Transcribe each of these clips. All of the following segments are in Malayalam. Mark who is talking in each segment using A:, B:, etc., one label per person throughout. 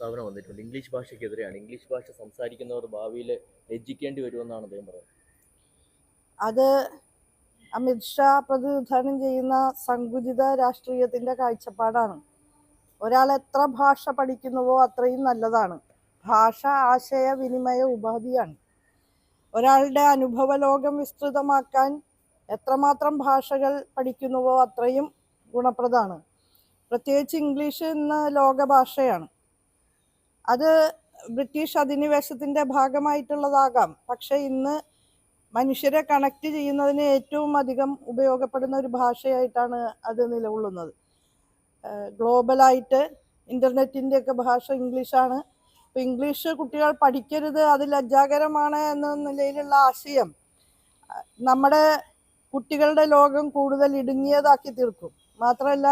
A: പ്രസ്താവന വന്നിട്ടുണ്ട്. ഇംഗ്ലീഷ് ഭാഷയ്ക്കെതിരെയാണ്. ഇംഗ്ലീഷ് ഭാഷ സംസാരിക്കുന്നവർ ഭാവിയിൽ ലജ്ജിക്കേണ്ടി വരുമെന്നാണ് അദ്ദേഹം പറയുന്നത്.
B: അത് അമിത്ഷാ പ്രതിനിധാനം ചെയ്യുന്ന സങ്കുചിത രാഷ്ട്രീയത്തിന്റെ കാഴ്ചപ്പാടാണ്. ഒരാൾ എത്ര ഭാഷ പഠിക്കുന്നുവോ അത്രയും നല്ലതാണ്. ഭാഷ ആശയവിനിമയ ഉപാധിയാണ്. ഒരാളുടെ അനുഭവ ലോകം വിസ്തൃതമാക്കാൻ എത്രമാത്രം ഭാഷകൾ പഠിക്കുന്നുവോ അത്രയും ഗുണപ്രദമാണ്. പ്രത്യേകിച്ച് ഇംഗ്ലീഷ് എന്ന ലോകഭാഷയാണ്. അത് ബ്രിട്ടീഷ് അധിനിവേശത്തിന്റെ ഭാഗമായിട്ടുള്ളതാകാം. പക്ഷെ ഇന്ന് മനുഷ്യരെ കണക്ട് ചെയ്യുന്നതിന് ഏറ്റവും അധികം ഉപയോഗപ്പെടുന്ന ഒരു ഭാഷയായിട്ടാണ് അത് നിലകൊള്ളുന്നത്. ഗ്ലോബലായിട്ട് ഇന്റർനെറ്റിന്റെയൊക്കെ ഭാഷ ഇംഗ്ലീഷാണ്. അപ്പോൾ ഇംഗ്ലീഷ് കുട്ടികൾ പഠിക്കരുത് അത് ലജ്ജാകരമാണ് എന്ന നിലയിലുള്ള ആശയം നമ്മുടെ കുട്ടികളുടെ ലോകം കൂടുതൽ ഇടുങ്ങിയതാക്കി തീർക്കും. മാത്രമല്ല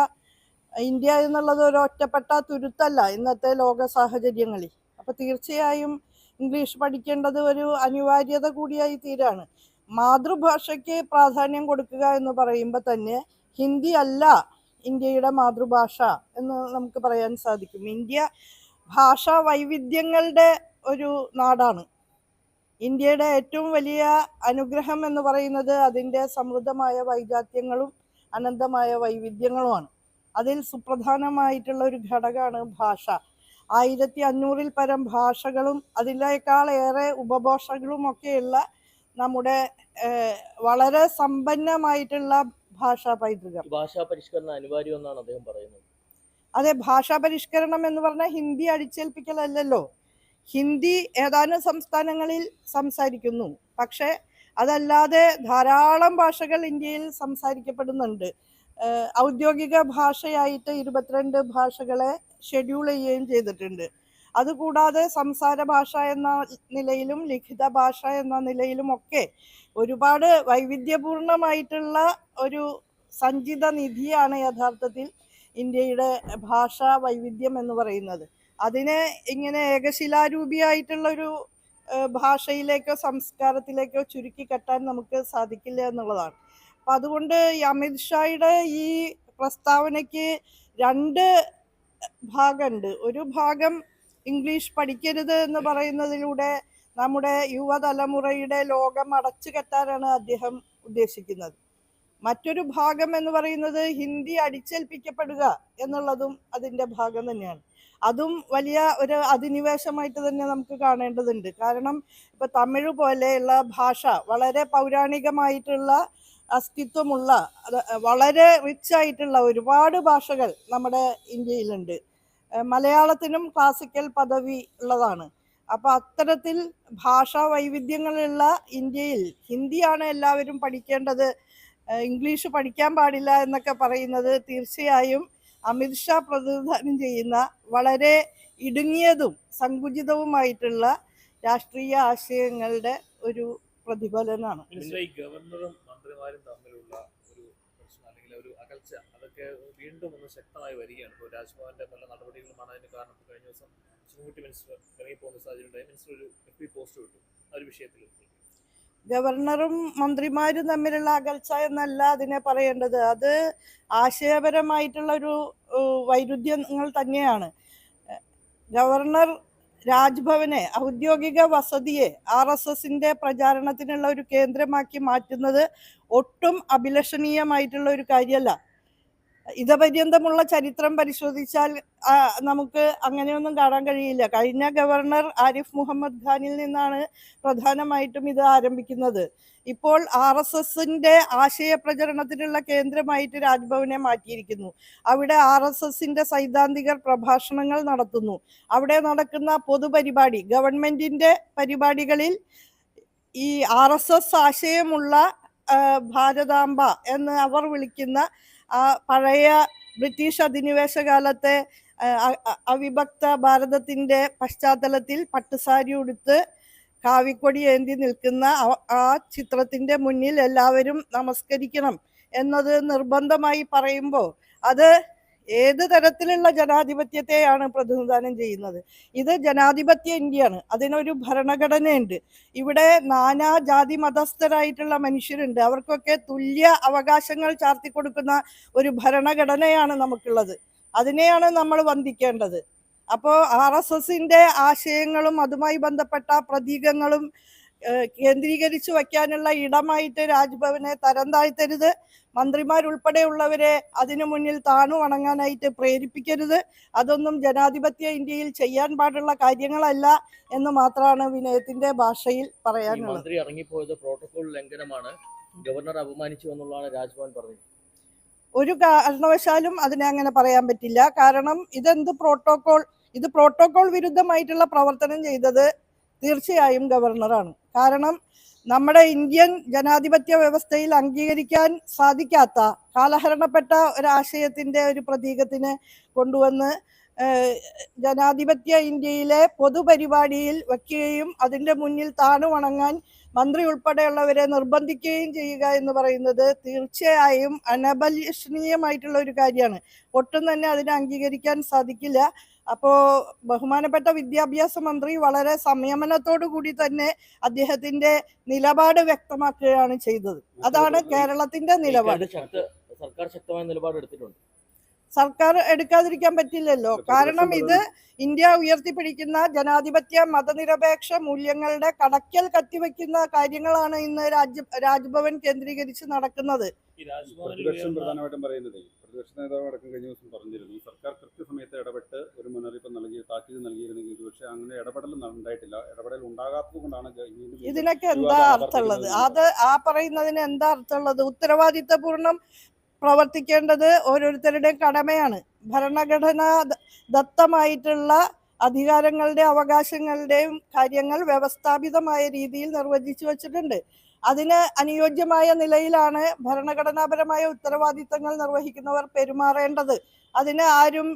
B: ഇന്ത്യ എന്നുള്ളത് ഒരു ഒറ്റപ്പെട്ട തുരുത്തല്ല ഇന്നത്തെ ലോക സാഹചര്യങ്ങളിൽ. അപ്പോൾ തീർച്ചയായും ഇംഗ്ലീഷ് പഠിക്കേണ്ടത് ഒരു അനിവാര്യത കൂടിയായി തീരാണ്. മാതൃഭാഷയ്ക്ക് പ്രാധാന്യം കൊടുക്കുക എന്ന് പറയുമ്പോൾ തന്നെ ഹിന്ദി അല്ല ഇന്ത്യയുടെ മാതൃഭാഷ എന്ന് നമുക്ക് പറയാൻ സാധിക്കും. ഇന്ത്യ ഭാഷാ വൈവിധ്യങ്ങളുടെ ഒരു നാടാണ്. ഇന്ത്യയുടെ ഏറ്റവും വലിയ അനുഗ്രഹം എന്ന് പറയുന്നത് അതിന്റെ സമൃദ്ധമായ വൈജാത്യങ്ങളും അനന്തമായ വൈവിധ്യങ്ങളുമാണ്. അതിൽ സുപ്രധാനമായിട്ടുള്ള ഒരു ഘടകമാണ് ഭാഷ. ആയിരത്തി അഞ്ഞൂറിൽ പരം ഭാഷകളും അതിലേക്കാൾ ഏറെ ഉപഭാഷകളും ഒക്കെയുള്ള നമ്മുടെ വളരെ സമ്പന്നമായിട്ടുള്ള ഭാഷാ പൈതൃകം.
A: ഭാഷാ പരിഷ്കരണം അനിവാര്യമെന്നാണ് അദ്ദേഹം പറയുന്നത്.
B: അതെ ഭാഷാ പരിഷ്കരണം എന്ന് പറഞ്ഞാൽ ഹിന്ദി അടിച്ചേൽപ്പിക്കലല്ലല്ലോ. ഹിന്ദി ഏതാനും സംസ്ഥാനങ്ങളിൽ സംസാരിക്കുന്നു. പക്ഷേ അതല്ലാതെ ധാരാളം ഭാഷകൾ ഇന്ത്യയിൽ സംസാരിക്കപ്പെടുന്നുണ്ട്. ഔദ്യോഗിക ഭാഷയായിട്ട് ഇരുപത്തിരണ്ട് ഭാഷകളെ ഷെഡ്യൂൾ ചെയ്യുകയും ചെയ്തിട്ടുണ്ട്. അതുകൂടാതെ സംസാര ഭാഷ എന്ന നിലയിലും ലിഖിത ഭാഷ എന്ന നിലയിലും ഒക്കെ ഒരുപാട് വൈവിധ്യപൂർണമായിട്ടുള്ള ഒരു സഞ്ചിത നിധിയാണ് യഥാർത്ഥത്തിൽ ഇന്ത്യയുടെ ഭാഷാ വൈവിധ്യം എന്ന് പറയുന്നത്. അതിനെ ഇങ്ങനെ ഏകശിലാരൂപിയായിട്ടുള്ള ഒരു ഭാഷയിലേക്കോ സംസ്കാരത്തിലേക്കോ ചുരുക്കി കെട്ടാൻ നമുക്ക് സാധിക്കില്ല എന്നുള്ളതാണ്. അപ്പം അതുകൊണ്ട് ഈ അമിത് ഷായുടെ ഈ പ്രസ്താവനയ്ക്ക് രണ്ട് ഭാഗമുണ്ട്. ഒരു ഭാഗം ഇംഗ്ലീഷ് പഠിക്കരുത് എന്ന് പറയുന്നതിലൂടെ നമ്മുടെ യുവതലമുറയുടെ ലോകം അടച്ചു കെട്ടാനാണ് അദ്ദേഹം ഉദ്ദേശിക്കുന്നത്. മറ്റൊരു ഭാഗം എന്ന് പറയുന്നത് ഹിന്ദി അടിച്ചേൽപ്പിക്കപ്പെടുക എന്നുള്ളതും അതിന്റെ ഭാഗം തന്നെയാണ്. അതും വലിയ ഒരു അധിനിവേശമായിട്ട് തന്നെ നമുക്ക് കാണേണ്ടതുണ്ട്. കാരണം ഇപ്പം തമിഴ് പോലെയുള്ള ഭാഷ വളരെ പൗരാണികമായിട്ടുള്ള അസ്തിത്വമുള്ള വളരെ റിച്ച് ആയിട്ടുള്ള ഒരുപാട് ഭാഷകൾ നമ്മുടെ ഇന്ത്യയിലുണ്ട്. മലയാളത്തിനും ക്ലാസിക്കൽ പദവി ഉള്ളതാണ്. അപ്പോൾ അത്തരത്തിൽ ഭാഷാ വൈവിധ്യങ്ങളുള്ള ഇന്ത്യയിൽ ഹിന്ദിയാണ് എല്ലാവരും പഠിക്കേണ്ടത്. ഇംഗ്ലീഷ് പഠിക്കാൻ പാടില്ല എന്നൊക്കെ പറയുന്നത് തീർച്ചയായും അമിത്ഷാ പ്രതിനിധാനം ചെയ്യുന്ന വളരെ ഇടുങ്ങിയതും സങ്കുചിതവുമായിട്ടുള്ള രാഷ്ട്രീയ ആശയങ്ങളുടെ ഒരു പ്രതിഫലനമാണ്
C: ഗവർണറും മന്ത്രിമാരും തമ്മിലുള്ള ഒരു പ്രശ്നം അല്ലെങ്കിൽ ഒരു അകൽച്ച അതൊക്കെ വീണ്ടും ഒന്ന് ശക്തമായി വരികയാണ്. ഇപ്പോൾ രാജ്ഭവന്റെ പല നടപടികളുമാണ് അതിന് കാരണം. കഴിഞ്ഞ ദിവസം ശിവൻകുട്ടി മിനിസ്റ്റർ ഇറങ്ങി പോകുന്ന സാഹചര്യം ഉണ്ടായി മിനിസ്റ്റർ ഒരു എഫ് പി പോസ്റ്റ് വിട്ടു ആ ഒരു വിഷയത്തിൽ
B: ഗവർണറും മന്ത്രിമാരും തമ്മിലുള്ള അകൽച്ച എന്നല്ല അതിനെ പറയേണ്ടത്. അത് ആശയപരമായിട്ടുള്ള ഒരു വൈരുദ്ധ്യങ്ങൾ തന്നെയാണ്. ഗവർണർ രാജ്ഭവനെ ഔദ്യോഗിക വസതിയെ ആർ എസ് എസിന്റെ പ്രചാരണത്തിനുള്ള ഒരു കേന്ദ്രമാക്കി മാറ്റുന്നത് ഒട്ടും അഭിലഷണീയമായിട്ടുള്ള ഒരു കാര്യമല്ല. ഇതപര്യന്തമുള്ള ചരിത്രം പരിശോധിച്ചാൽ നമുക്ക് അങ്ങനെയൊന്നും കാണാൻ കഴിയില്ല. കഴിഞ്ഞ ഗവർണർ ആരിഫ് മുഹമ്മദ് ഖാനിൽ നിന്നാണ് പ്രധാനമായിട്ടും ഇത് ആരംഭിക്കുന്നത്. ഇപ്പോൾ ആർ എസ് എസിന്റെ ആശയ പ്രചരണത്തിനുള്ള കേന്ദ്രമായിട്ട് രാജ്ഭവനെ മാറ്റിയിരിക്കുന്നു. അവിടെ ആർ എസ് എസിന്റെ സൈദ്ധാന്തികർ പ്രഭാഷണങ്ങൾ നടത്തുന്നു. അവിടെ നടക്കുന്ന പൊതുപരിപാടി ഗവൺമെന്റിന്റെ പരിപാടികളിൽ ഈ ആർ എസ് എസ് ആശയമുള്ള ഭാരതാംബ എന്ന് അവർ വിളിക്കുന്ന ആ പഴയ ബ്രിട്ടീഷ് അധിനിവേശ കാലത്തെ അവിഭക്ത ഭാരതത്തിന്റെ പശ്ചാത്തലത്തിൽ പട്ടുസാരി ഉടുത്ത് കാവിക്കൊടി ഏന്തി നിൽക്കുന്ന ആ- ചിത്രത്തിന്റെ മുന്നിൽ എല്ലാവരും നമസ്കരിക്കണം എന്നത് നിർബന്ധമായി പറയുമ്പോൾ അത് ഏത് തരത്തിലുള്ള ജനാധിപത്യത്തെയാണ് പ്രതിനിധാനം ചെയ്യുന്നത്? ഇത് ജനാധിപത്യ ഇന്ത്യയാണ്. അതിനൊരു ഭരണഘടനയുണ്ട്. ഇവിടെ നാനാ ജാതി മതസ്ഥരായിട്ടുള്ള മനുഷ്യരുണ്ട്. അവർക്കൊക്കെ തുല്യ അവകാശങ്ങൾ ചാർത്തി കൊടുക്കുന്ന ഒരു ഭരണഘടനയാണ് നമുക്കുള്ളത്. അതിനെയാണ് നമ്മൾ വന്ദിക്കേണ്ടത്. അപ്പോൾ ആർ എസ് എസിന്റെ ആശയങ്ങളും അതുമായി ബന്ധപ്പെട്ട പ്രതീകങ്ങളും കേന്ദ്രീകരിച്ചു വയ്ക്കാനുള്ള ഇടമായിട്ട് രാജ്ഭവനെ തരം താഴ്ത്തരുത്. മന്ത്രിമാരുൾപ്പെടെയുള്ളവരെ അതിനു മുന്നിൽ താണു വണങ്ങാനായിട്ട് പ്രേരിപ്പിക്കരുത്. അതൊന്നും ജനാധിപത്യ ഇന്ത്യയിൽ ചെയ്യാൻ പാടുള്ള കാര്യങ്ങളല്ല എന്ന് മാത്രമാണ് വിനയത്തിന്റെ ഭാഷയിൽ പറയാനുള്ളത്.
A: മന്ത്രി ഇറങ്ങിപ്പോയത് പ്രോട്ടോകോൾ ലംഘനമാണ്. ഗവർണർ അപമാനിച്ചു എന്നുള്ളതാണ് രാജ്ഭവൻ പറഞ്ഞത്.
B: ഒരു കാരണവശാലും അതിനെ അങ്ങനെ പറയാൻ പറ്റില്ല. കാരണം ഇതെന്ത് പ്രോട്ടോകോൾ ഇത് പ്രോട്ടോകോൾ വിരുദ്ധമായിട്ടുള്ള പ്രവർത്തനം ചെയ്തത് തീർച്ചയായും ഗവർണറാണ്. കാരണം നമ്മുടെ ഇന്ത്യൻ ജനാധിപത്യ വ്യവസ്ഥയിൽ അംഗീകരിക്കാൻ സാധിക്കാത്ത കാലഹരണപ്പെട്ട ഒരാശയത്തിന്റെ ഒരു പ്രതീകത്തിന് കൊണ്ടുവന്ന് ജനാധിപത്യ ഇന്ത്യയിലെ പൊതുപരിപാടിയിൽ വയ്ക്കുകയും അതിന്റെ മുന്നിൽ താണു വണങ്ങാൻ മന്ത്രി ഉൾപ്പെടെയുള്ളവരെ നിർബന്ധിക്കുകയും ചെയ്യുക എന്ന് പറയുന്നത് തീർച്ചയായും അനബലീഷണീയമായിട്ടുള്ള ഒരു കാര്യമാണ്. ഒട്ടും തന്നെ അതിനെ അംഗീകരിക്കാൻ സാധിക്കില്ല. അപ്പോൾ ബഹുമാനപ്പെട്ട വിദ്യാഭ്യാസ മന്ത്രി വളരെ സംയമനത്തോടു കൂടി തന്നെ അദ്ദേഹത്തിന്റെ നിലപാട് വ്യക്തമാക്കുകയാണ് ചെയ്തത്. അതാണ് കേരളത്തിന്റെ നിലപാട്.
A: സർക്കാർ ശക്തമായ നിലപാട് എടുത്തിട്ടുണ്ട്
B: സർക്കാർ എടുക്കാതിരിക്കാൻ പറ്റില്ലല്ലോ. കാരണം ഇത് ഇന്ത്യ ഉയർത്തിപ്പിടിക്കുന്ന ജനാധിപത്യ മതനിരപേക്ഷ മൂല്യങ്ങളുടെ കടക്കൽ കത്തിവെക്കുന്ന കാര്യങ്ങളാണ് ഇന്ന് രാജ്യ രാജ്ഭവൻ കേന്ദ്രീകരിച്ച് നടക്കുന്നത്.
D: പ്രതിപക്ഷം
C: ഉയർന്ന
D: പ്രധാനമായിട്ടും പറയുന്നത് പ്രതിപക്ഷ നേതാവ് അടക്കം കഴിഞ്ഞ ദിവസം പറഞ്ഞിരുന്നു സർക്കാർ കൃത്യസമയത്ത് ഇടപെട്ട് ഒരു മുന്നറിയിപ്പ് നൽകി താക്കീത് നൽകിയിരുന്നെങ്കിൽ പക്ഷേ അങ്ങനെ ഇടപെടൽ ഉണ്ടായിട്ടില്ല. ഇടപെടൽ ഉണ്ടാകാത്തത് കൊണ്ടാണ്
B: ഇതിനൊക്കെ എന്താ അർത്ഥമുള്ളത്? അത് ആ പറയുന്നതിന് എന്താ അർത്ഥമുള്ളത്? ഉത്തരവാദിത്തപൂർണം പ്രവർത്തിക്കേണ്ടത് ഓരോരുത്തരുടെയും കടമയാണ്. ഭരണഘടന ദത്തമായിട്ടുള്ള അധികാരങ്ങളുടെ അവകാശങ്ങളുടെയും കാര്യങ്ങൾ വ്യവസ്ഥാപിതമായ രീതിയിൽ നിർവചിച്ചു വച്ചിട്ടുണ്ട്. അതിന് അനുയോജ്യമായ നിലയിലാണ് ഭരണഘടനാപരമായ ഉത്തരവാദിത്തങ്ങൾ നിർവഹിക്കുന്നവർ പെരുമാറേണ്ടത്. അതിന് ആരും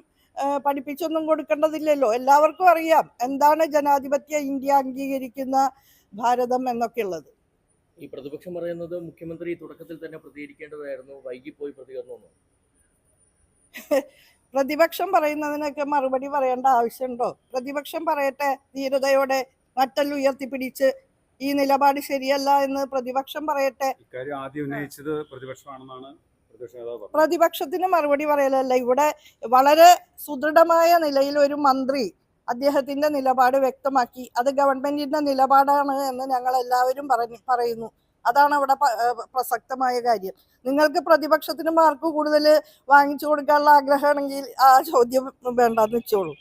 B: പഠിപ്പിച്ചൊന്നും കൊടുക്കേണ്ടതില്ലല്ലോ. എല്ലാവർക്കും അറിയാം എന്താണ് ജനാധിപത്യ ഇന്ത്യ അംഗീകരിക്കുന്ന ഭാരതം എന്നൊക്കെ ഉള്ളത്
A: ഈ പ്രതിപക്ഷം പറയുന്നത് മുഖ്യമന്ത്രി തുടക്കത്തിൽ തന്നെ പ്രതികരിക്കേണ്ടതായിരുന്നു വൈകിപ്പോയി പ്രതികരണം എന്ന്.
B: പ്രതിപക്ഷം പറയുന്നതിനൊക്കെ മറുപടി പറയേണ്ട ആവശ്യമുണ്ടോ? പ്രതിപക്ഷം പറയട്ടെ ധീരതയോടെ നട്ടൽ ഉയർത്തിപ്പിടിച്ച് ഈ നിലപാട് ശരിയല്ല എന്ന് പ്രതിപക്ഷം പറയട്ടെ.
D: ഇക്കാര്യം ആദ്യം ഉന്നയിച്ചത് പ്രതിപക്ഷമാണെന്നാണ്
B: പ്രതിപക്ഷത്തിന് മറുപടി പറയലല്ല. ഇവിടെ വളരെ സുദൃഢമായ നിലയിൽ ഒരു മന്ത്രി അദ്ദേഹത്തിന്റെ നിലപാട് വ്യക്തമാക്കി. അത് ഗവൺമെന്റിന്റെ നിലപാടാണ് എന്ന് ഞങ്ങൾ എല്ലാവരും പറഞ്ഞു പറയുന്നു. അതാണ് അവിടെ പ്രസക്തമായ കാര്യം. നിങ്ങൾക്ക് പ്രതിപക്ഷത്തിന് മാർക്ക് കൂടുതൽ വാങ്ങിച്ചു കൊടുക്കാനുള്ള ആഗ്രഹമാണെങ്കിൽ ആ ചോദ്യം വേണ്ടെന്ന് വെച്ചോളൂ.